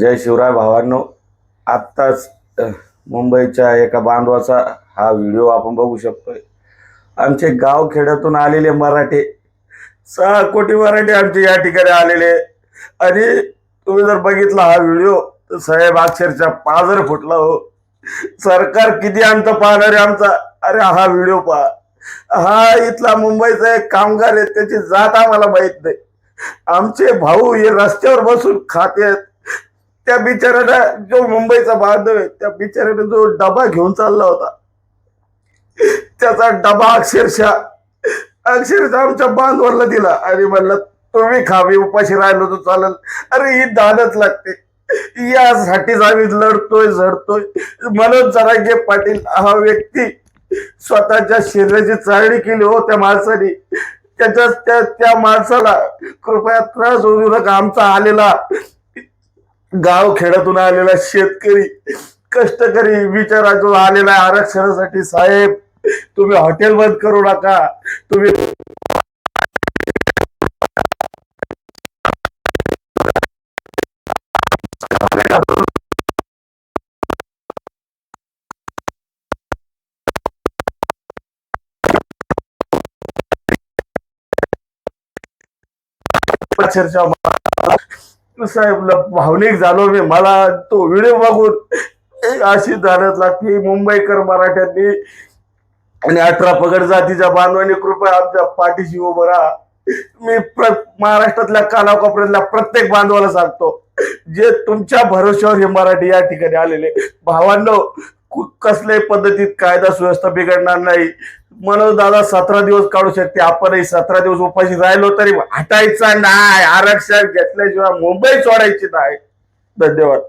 जय शिवराय भावांनो आत्ताच मुंबईच्या एका बांधवाचा हा व्हिडिओ आपण बघू शकतोय. आमचे गाव खेड्यातून आलेले मराठे सहा कोटी मराठी आमचे या ठिकाणी आलेले. आणि तुम्ही जर बघितला हा व्हिडिओ तर साहेब अक्षरशः पाजर फुटला हो. सरकार किती अंत पाहणार आहे आमचा? अरे हा व्हिडिओ पहा. हा इथला मुंबईचा एक कामगार आहे त्याची जात आम्हाला माहीत नाही. आमचे भाऊ हे रस्त्यावर बसून खाते त्या बिचाऱ्याला जो मुंबईचा बांधव आहे त्या बिचाऱ्याने जो डबा घेऊन चालला होता. त्याचा डबा अक्षरशः अक्षरशः आमच्या बांधवाला दिला. आणि म्हणलं तुम्ही खा मी उपाशी राहिलो तर चालेल. अरे ही दानच लागते. यासाठीच आम्ही लढतोय झडतोय. मनोज जरांगे पाटील हा व्यक्ती स्वतःच्या शरीराची चाळणी केली हो त्या माणसाने. त्याच्या त्या त्या माणसाला कृपया त्रास होऊ नका. आमचा आलेला गाव खेड्यातून आलेला शेतकरी कष्टकरी बिचारा जो आलेला आरक्षणासाठी साहेब. तुम्ही हॉटेल बंद करू नका. तुम्ही अक्षरशः साहेब भावनिक झालो मी. मला तो व्हिडिओ बघून अशी धाडत लागते मुंबईकर मराठ्यांनी आणि अठरा पगड जातीच्या बांधवांनी कृपया आमच्या पाठीशी उभं राहा. मी महाराष्ट्रातल्या कानाकोपऱ्यातल्या प्रत्येक बांधवाला सांगतो जे तुमच्या भरोश्यावर हे मराठी या ठिकाणी आलेले भावांनो कसल्याही पद्धतीत कायदा सुव्यवस्था बिघडणार नाही. मनोज दादा सतरा दिवस काढू शकते. आपणही सतरा दिवस उपाशी राहिलो तरी हटायचा नाही. आरक्षण घेतल्याशिवाय मुंबई सोडायची नाही. धन्यवाद.